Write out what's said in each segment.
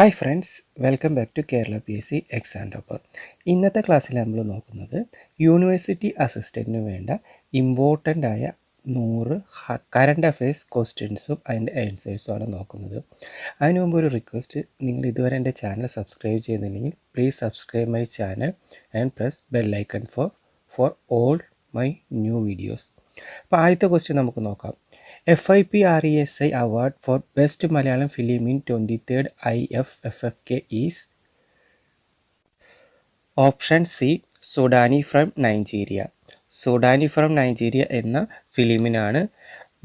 Hi friends welcome back to Kerala P S C exam topper ഇന്നത്തെ ക്ലാസ്സിൽ നമ്മൾ നോക്കുന്നത് യൂണിവേഴ്സിറ്റി അസിസ്റ്റന്റിന് വേണ്ട ഇമ്പോർട്ടന്റ് ആയ നൂറ് കറണ്ട് അഫയേഴ്സ് ക്വസ്റ്റ്യൻസും അതിന്റെ ആൻസേഴ്സും ആണ് നോക്കുന്നത്. അതിന് മുമ്പ് ഒരു റിക്വസ്റ്റ് നിങ്ങൾ ഇതുവരെ എന്റെ ചാനൽ സബ്സ്ക്രൈബ് ചെയ്തില്ലെങ്കിൽ please subscribe my channel and press bell icon four for all my new videos അപ്പോൾ ആദ്യത്തെ ക്വസ്റ്റ്യൻ നമുക്ക് നോക്കാം. F I P R E S I award for best Malayalam film in twenty third eye F F F K is option C Sudani from Nigeria Sudani from Nigeria എന്ന ഫിലിമിനാണ്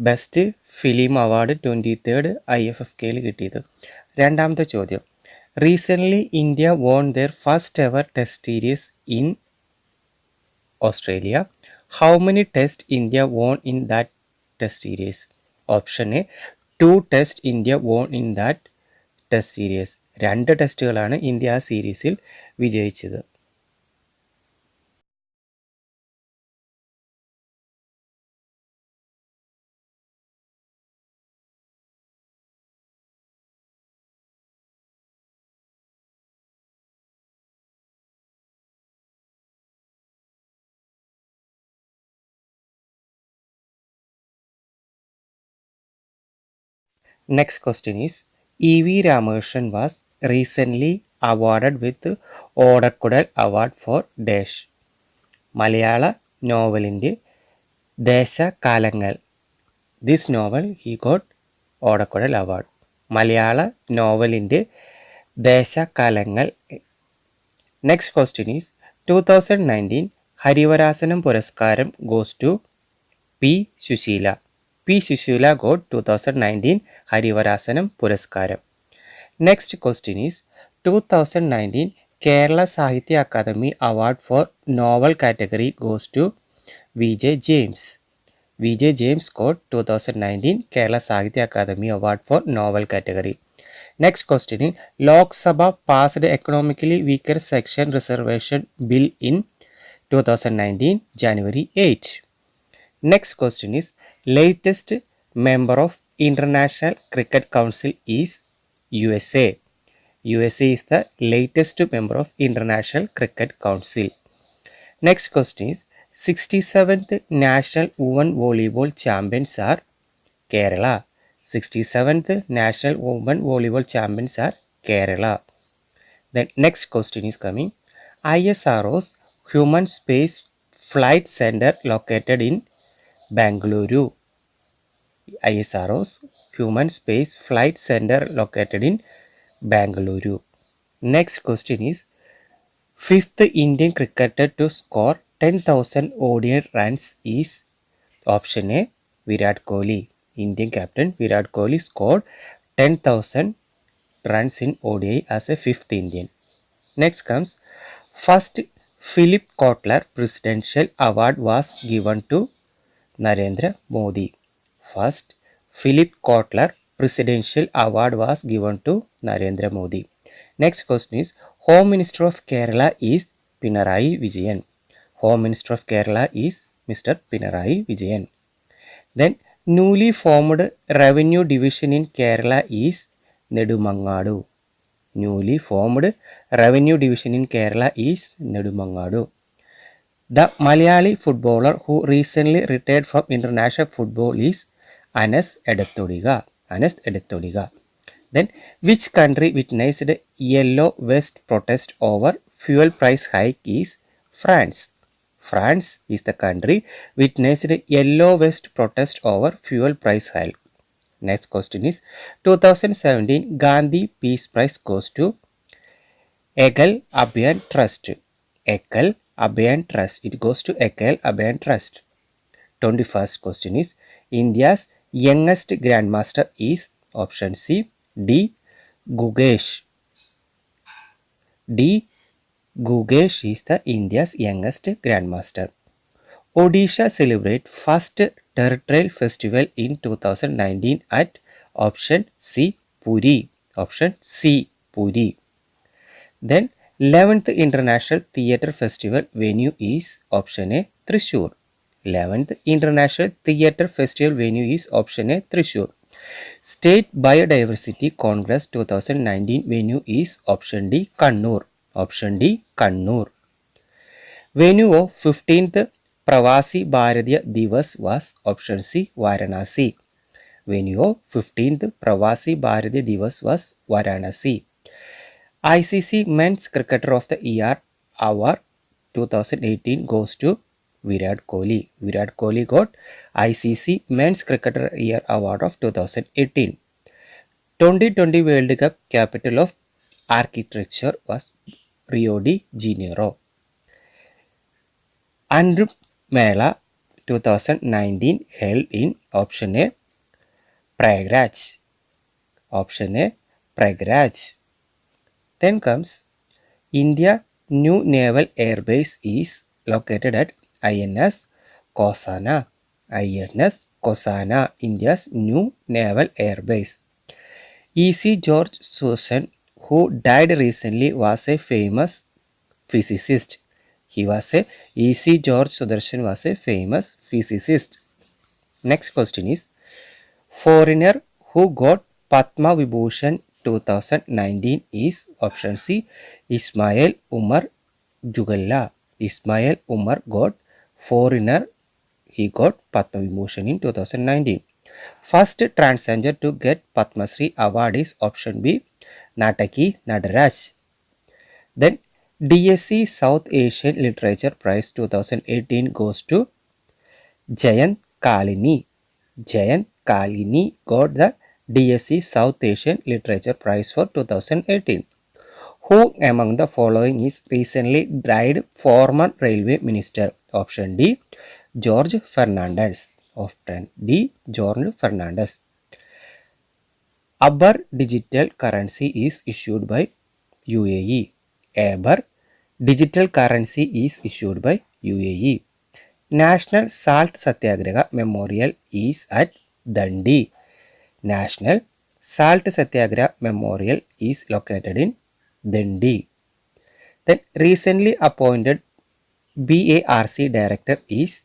best film award twenty third eye F F കെയിൽ കിട്ടിയത്. രണ്ടാമത്തെ ചോദ്യം. Recently India won the first ever test series in Australia how many test India won in that test series option two test India won in that test series രണ്ട് ടെസ്റ്റുകളാണ് India ആ സീരീസിൽ വിജയിച്ചത്. Next question is E.V. Ramakrishnan was recently awarded with ഓടക്കുടൽ award for dash മലയാള നോവലിന്റെ ദേശകാലങ്ങൾ. This novel he got ഓടക്കുടൽ award മലയാള നോവലിന്റെ ദേശകാലങ്ങൾ. Next question is two thousand nineteen Harivarasanam പുരസ്കാരം goes to P Susheela. P Susheela got two thousand nineteen Harivarasanam പുരസ്കാരം next question is two thousand nineteen Kerala Sahitya Akademi award for novel category goes to V J James V J James got two thousand nineteen Kerala Sahitya Akademi award for novel category next question Lok Sabha passed economically weaker section reservation bill in two thousand nineteen January eight next question is latest member of International Cricket Council is USA. USA is the latest member of International Cricket Council. Next question is 67th National Women Volleyball Champions are Kerala. 67th National Women Volleyball Champions are Kerala. The next question is coming. ISRO's Human Space Flight Center located in Bangalore ISRO's Human Space Flight Center located in Bangalore. Next question is fifth Indian cricketer to score 10,000 ODI runs is option A Virat Kohli. Indian captain Virat Kohli scored 10,000 runs in ODI as a fifth Indian. Next comes first Philip Kotler Presidential Award was given to Narendra Modi. First, Philip Kotler Presidential Award was given to Narendra Modi. Next question is Home Minister of Kerala is Pinarayi Vijayan. Home Minister of Kerala is Mr. Pinarayi Vijayan. Then newly formed revenue division in Kerala is Nedumangadu. Newly formed revenue division in Kerala is Nedumangadu. The Malayali footballer who recently retired from international football is Anas Edathodiga. Anas Edathodiga. Then, which country witnessed yellow vest protest over fuel price hike is France. France is the country witnessed yellow vest protest over fuel price hike. Next question is 2017 Gandhi Peace Prize goes to Egal Abhiyan Trust. Egal Abhiyan Trust. It goes to Egal Abhiyan Trust. 21st question is India's youngest grandmaster is option C D Gugesh. D Gugesh is the India's youngest grandmaster. Odisha celebrate first territorial festival in 2019 at option C Puri. Option C Puri. Then 11th International Theatre Festival venue is option A Thrissur. 11th International Theatre Festival venue is option A Thrissur. State Biodiversity Congress 2019 venue is option D Kannur. Option D Kannur. Venue of 15th Pravasi Bharatiya Divas was option C Varanasi. Venue of 15th Pravasi Bharatiya Divas was Varanasi. ICC Men's Cricketer of the Year Award 2018 goes to Virat Kohli. Virat Kohli got ICC Men's Cricketer Year Award of 2018. 2020 World Cup capital of architecture was Rio de Janeiro. Andhra Mela 2019 held in option A Prayagraj. Option A Prayagraj. Then comes India New Naval Air Base is located at INS Kosana. INS Kosana, India's new naval air base. E.C. George Susan, who died recently, was a famous physicist. He was a E.C. George Sudarshan was a famous physicist. Next question is foreigner who got Padma Vibhushan 2019 is option C Ismail Umar Jugalla. Ismail Umar got foreigner he got Padma Vibhushan in 2019. First transgender to get Padma award is option B Nataki Nadaraj. Then DSC South Asian Literature Prize 2018 goes to Jayant Kalini. Jayant Kalini got the DSC South Asian Literature Prize for 2018. Who among the following is recently died former railway minister? Option D. George Fernandez. Option D. George Fernandez. Aber digital currency is issued by UAE. Aber digital currency is issued by UAE. National Salt Satyagraha Memorial is at Dundee. National Salt Satyagraha Memorial is located in Dundee. Then recently appointed BARC director is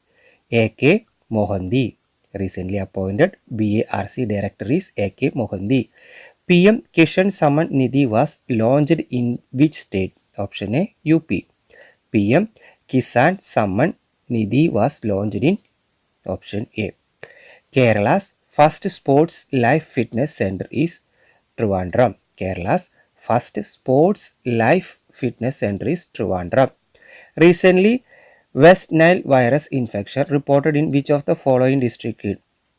A.K. Mohandi. Recently appointed BARC director is A.K. Mohandi. PM Kishan Saman Nidhi was launched in which state? Option A UP. PM Kisan Saman Nidhi was launched in option A. Kerala's first sports life fitness center is Trivandrum. Kerala's first sports life fitness center is Trivandrum. Recently, West Nile virus infection reported in which of the following district?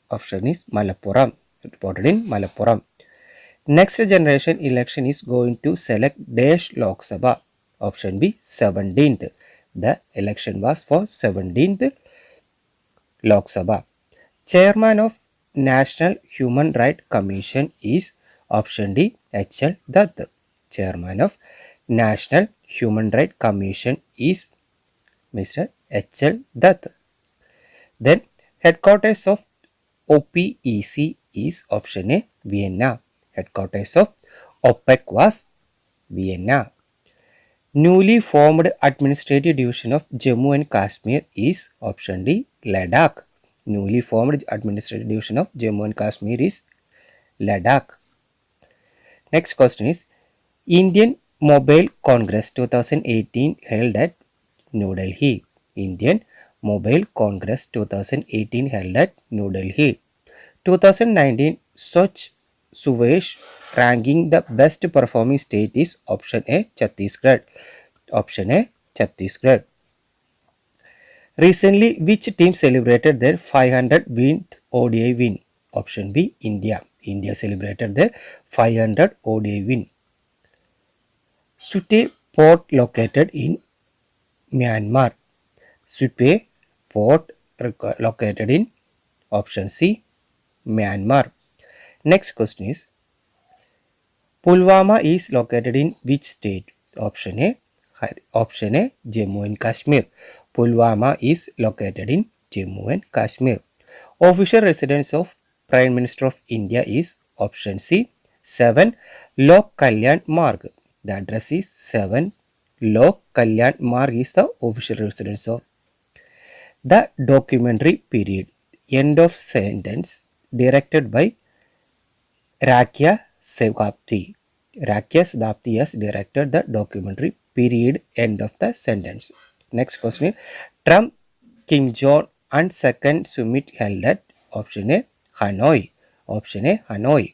Option is Malappuram. Reported in Malappuram. Next generation election is going to select Dash Lok Sabha. Option B 17th. The election was for 17th Lok Sabha. Chairman of National Human Rights Commission is option D H.L. Dutt. Chairman of National Human Rights Commission is Mr. H.L. Dutt. Then headquarters of OPEC is option A Vienna. Headquarters of OPEC was Vienna. Newly formed administrative division of Jammu and Kashmir is option D Ladakh newly formed administrative division of Jammu and Kashmir is Ladakh. Next question is Indian Mobile Congress 2018 held at New Delhi. Indian Mobile Congress 2018 held at New Delhi. 2019 Swachh Suvesh ranking the best performing state is option A Chhattisgarh. Option A Chhattisgarh. Recently, which team celebrated their 500th ODI win? Option B, India. India celebrated their 500 ODI win. Supe port located in Myanmar. Supe port located in option C, Myanmar. Next question is Pulwama is located in which state? Option A, option A, Jammu and Kashmir. Pulwama is located in Jammu and Kashmir. Official residence of Prime Minister of India is option C 7 Lok Kalyan Marg. The address is 7 Lok Kalyan Marg is the official residence of the documentary period. End of sentence directed by Rakya Sevapti. Rakya Sevapti has directed the documentary Period End of the Sentence. Next question is, Trump, Kim Jong and second summit held at option A Hanoi. Option A Hanoi.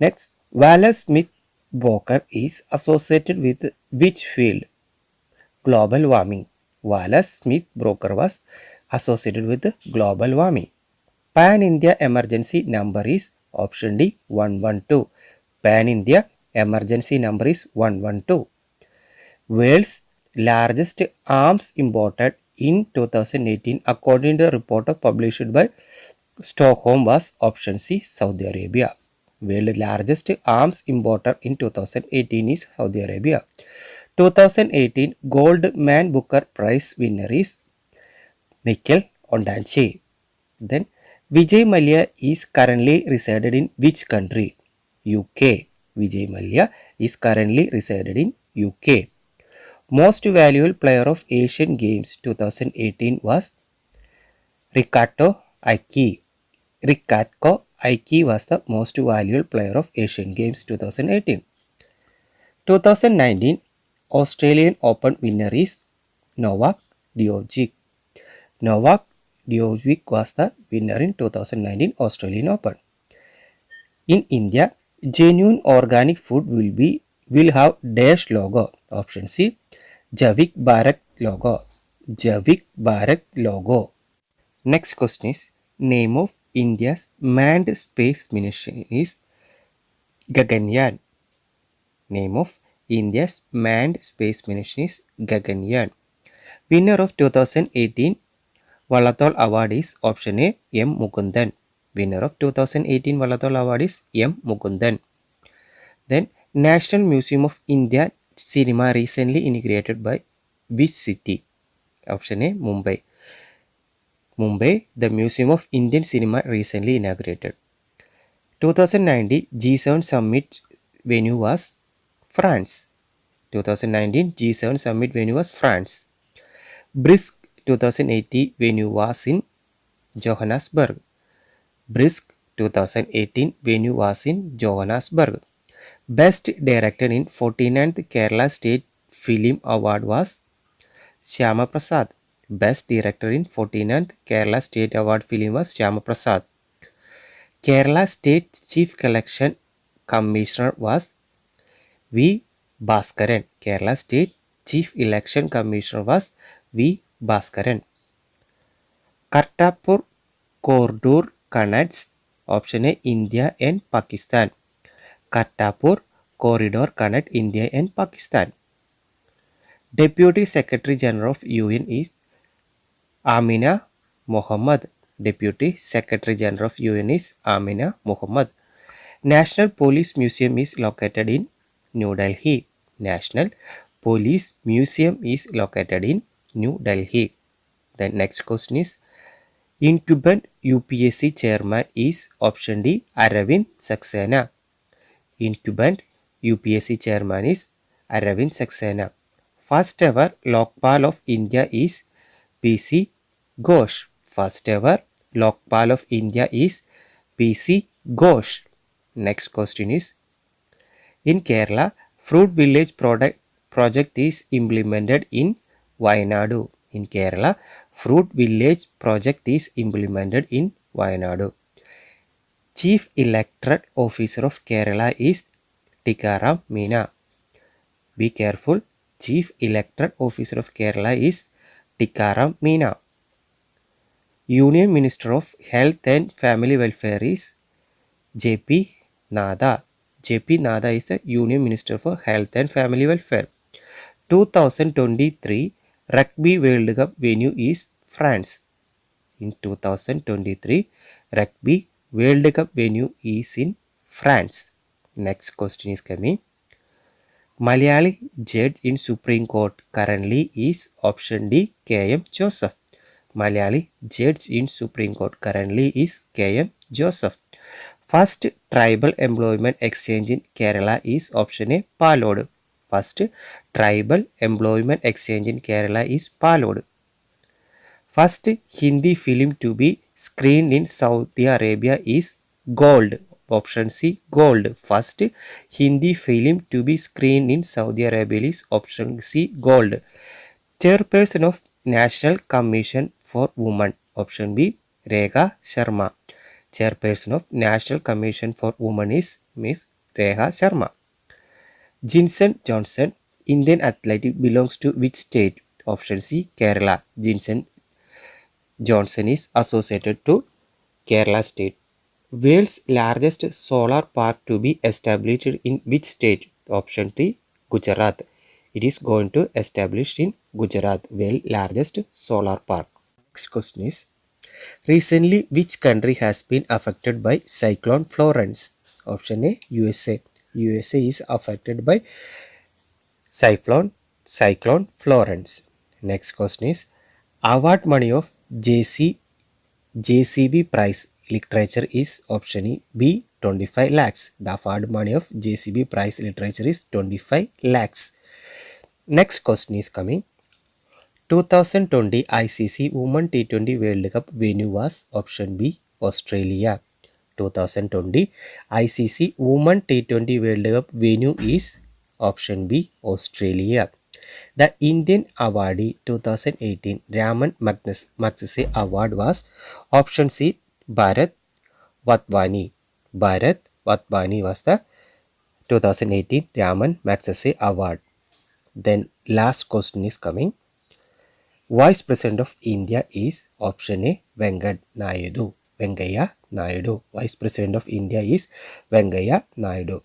Next, Wallace Smith Walker is associated with which field? Global warming. Wallace Smith Broker was associated with global warming. Pan India emergency number is option D 112. Pan India emergency number is 112. World's largest arms imported in 2018 according to a report published by Stockholm was option C Saudi Arabia. World largest arms importer in 2018 is Saudi Arabia. 2018 Goldman Booker Prize winner is Nikhil Ondanche. Then Vijay Malia is currently resided in which country? UK. Vijay Malia is currently resided in UK. Most valuable player of Asian Games 2018 was Ricardo Aiki. Ricardo Aiki was the most valuable player of Asian Games 2018. 2019 Australian Open winner is Novak Djokovic. Novak Djokovic was the winner in 2019 Australian Open. In India, genuine organic food will be will have dash logo. Option C, Javik Bharat logo. Javik Bharat logo. Next question is name of India's manned space mission is Gaganyaan. Name of India's manned space mission is Gaganyaan. Winner of 2018 Vallathol Award is option A M Mukundan. Winner of 2018 Vallathol Award is M Mukundan. Then National Museum of India Cinema recently inaugurated by which city? Option A Mumbai. Mumbai, the Museum of Indian Cinema recently inaugurated. 2019 G7 Summit venue was France. 2019 G7 Summit venue was France. BRISC 2080 venue was in Johannesburg. BRISC 2018 venue was in Johannesburg. Best Director in 49th Kerala State Film Award was Shyama Prasad. Best Director in 49th Kerala State Award film was Shyama Prasad. Kerala State Chief Collection Commissioner was V. Bhaskaran. Kerala State Chief Election Commissioner was V. Bhaskaran. Kartarpur Corridor connects option A India and Pakistan. Kartarpur Corridor connect India and Pakistan. Deputy Secretary General of UN is Amina Mohammed. Deputy Secretary General of UN is Amina Mohammed. National Police Museum is located in New Delhi. National Police Museum is located in New Delhi. The next question is Incumbent UPSC chairman is option D Aravind Saxena. Incumbent UPSC chairman is Aravind Saxena. First ever Lokpal of India is PC Ghosh. First ever Lokpal of India is PC Ghosh. Next question is In Kerala, Fruit Village product project is implemented in Wayanadu. In Kerala, Fruit Village project is implemented in Wayanadu. Chief Electoral Officer of Kerala is Tikaram Meena. Be careful. Chief Electoral Officer of Kerala is Tikaram Meena. Union Minister of Health and Family Welfare is JP Nada. JP Nada is the Union Minister for Health and Family Welfare. 2023 Rugby World Cup venue is France. In 2023 Rugby World Cup venue is in France. Next question is coming. Malayali judge in Supreme Court currently is option D KM Joseph. Malayali judge in Supreme Court currently is KM Joseph. First tribal employment exchange in Kerala is option A Palod. First tribal employment exchange in Kerala is Palod. First Hindi film to be screened in Saudi Arabia is Gold. Option C. Gold. First Hindi film to be screened in Saudi Arabia is option C. Gold. Chairperson of National Commission for Women. Option B. Rekha Sharma. Chairperson of National Commission for Women is Miss Rekha Sharma. Jinson Johnson, Indian athlete, belongs to which state? Option C. Kerala. Jinson Johnson is associated to Kerala state. World's largest solar park to be established in which state? Option 3. Gujarat. It is going to establish in Gujarat, world largest solar park. Next question is Recently, which country has been affected by Cyclone Florence? Option A. USA. USA is affected by Cyclone Cyclone Florence. Next question is award money of JC JCB prize literature is option B 25 lakhs. The award money of JCB prize literature is 25 lakhs. Next question is coming. 2020 ICC Women T20 World Cup venue was option B Australia. 2020 ICC Women T20 World Cup venue is option B Australia. The Indian awardee 2018 Raman Magsaysay Award was option C Bharat Vatwani. Bharat Vatwani was the 2018 Raman Magsaysay Award. Then last question is coming. Vice President of India is option A Venkat Naidu. Venkaya Naidu. Vice President of India is Venkaya Naidu.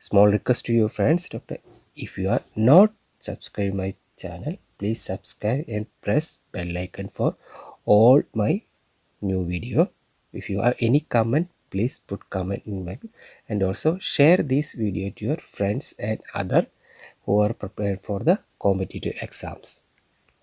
Small request to you friends, Doctor, if you are not subscribe my channel, please subscribe and press bell icon for all my new video. If you have any comment, please put comment in my and also share this video to your friends and other who are prepared for the competitive exams.